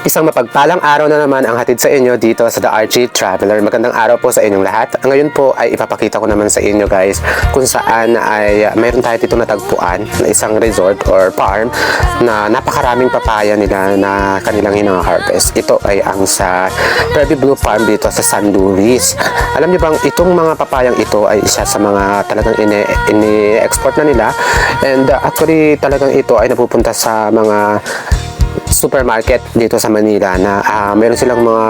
Isang mapagpalang araw na naman ang hatid sa inyo dito sa The RG Traveler. Magandang araw po sa inyong lahat. Ngayon po ay ipapakita ko naman sa inyo guys kung saan ay mayroon tayo dito natagpuan na isang resort or farm na napakaraming papaya nila na kanilang hina-harvest. Ito ay ang sa Prairie Blue Farm dito sa San Luis. Alam niyo bang itong mga papayang ito ay isa sa mga talagang ini- ini-export na nila and uh, actually talagang ito ay napupunta sa mga supermarket dito sa Manila na ah, meron silang mga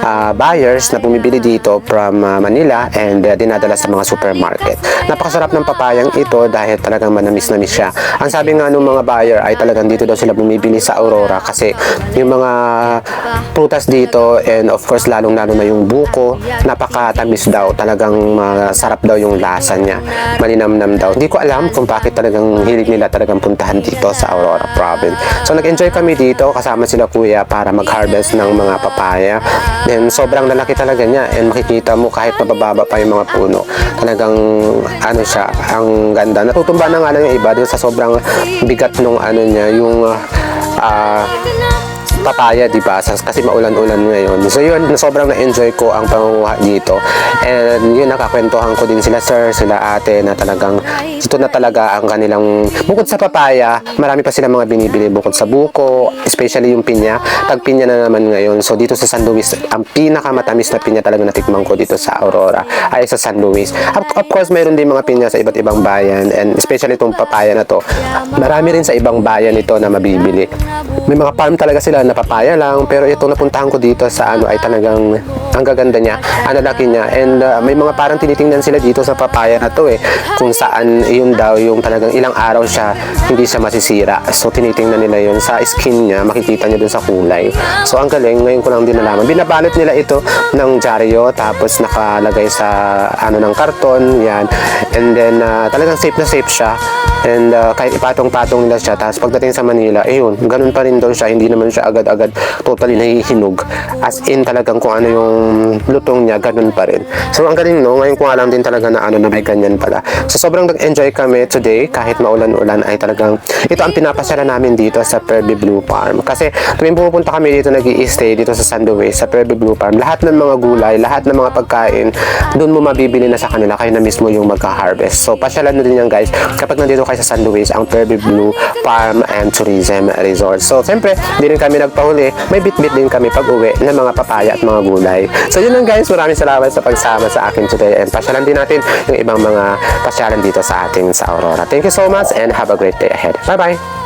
ah, buyers na bumibili dito from ah, Manila and ah, dinadala sa mga supermarket. Napakasarap ng papayang ito dahil talagang manamis-namis siya. Ang sabi nga ng mga buyer ay talagang dito daw sila bumibili sa Aurora kasi yung mga prutas dito and of course lalong-lalo na yung buko, napakatamis daw. Talagang masarap daw yung lasa niya. Malinamnam daw. Hindi ko alam kung bakit talagang hilig nila talagang puntahan dito sa Aurora Province. So nag-enjoy kami dito kasama sila kuya para mag-harvest ng mga papaya. Then sobrang lalaki talaga niya and makikita mo kahit mabababa pa yung mga puno. Talagang ano siya, ang ganda. Natutumba na nga lang yung iba dahil sa sobrang bigat nung ano niya, yung ah papaya, di ba? Kasi maulan-ulan ngayon. So yun, sobrang na-enjoy ko ang pangunguha dito. And yun, nakakwentuhan ko din sila sir, sila ate na talagang ito na talaga ang kanilang bukod sa papaya, marami pa sila mga binibili bukod sa buko, especially yung pinya. Tag pinya na naman ngayon. So dito sa San Luis, ang pinakamatamis na pinya talaga natikman ko dito sa Aurora ay sa San Luis. Of, of course, mayroon din mga pinya sa iba't ibang bayan and especially itong papaya na to. Marami rin sa ibang bayan ito na mabibili. May mga farm talaga sila na papaya lang pero itong napuntahan ko dito sa ano ay talagang ang gaganda niya, ang lalaki niya. And uh, may mga parang tinitingnan sila dito sa papaya na to eh kung saan yun daw yung talagang ilang araw siya hindi siya masisira. So tinitingnan nila yun sa skin niya makikita niyo dun sa kulay. So ang galing ngayon ko lang din nalaman. Binabalot nila ito ng dyaryo tapos nakalagay sa ano ng karton yan. And then uh, talagang safe na safe siya. And uh, kahit ipatong-patong nila siya tapos pagdating sa Manila eh yun ganun pa rin daw siya hindi naman siya agad-agad totally nahihinog. As in talagang kung ano yung lutong niya ganun pa rin. So ang galing no? Ngayon ko lang din talaga na ano na may ganyan pala. So sobrang nag-enjoy kami today. Kahit maulan-ulan ay talagang ito ang pinapasara namin dito sa Prairie Blue Farm. Kasi tuwing pumupunta kami dito nag stay dito sa San Luis sa Prairie Blue Farm lahat ng mga gulay lahat ng mga pagkain doon mo mabibili na sa kanila kayo na mismo yung magka-harvest. So pasyalan na din yan guys. Kapag nandito kayo sa San Luis ang Prairie Blue Farm and Tourism Resort. So siyempre hindi rin kami nagpahuli may bit-bit din kami pag uwi ng mga papaya at mga gulay. So yun lang guys. Maraming salamat sa pagsama sa akin today and pasyalan din natin yung ibang mga pasyalan dito sa atin sa Aurora. Thank you so much and have a great day ahead. Bye bye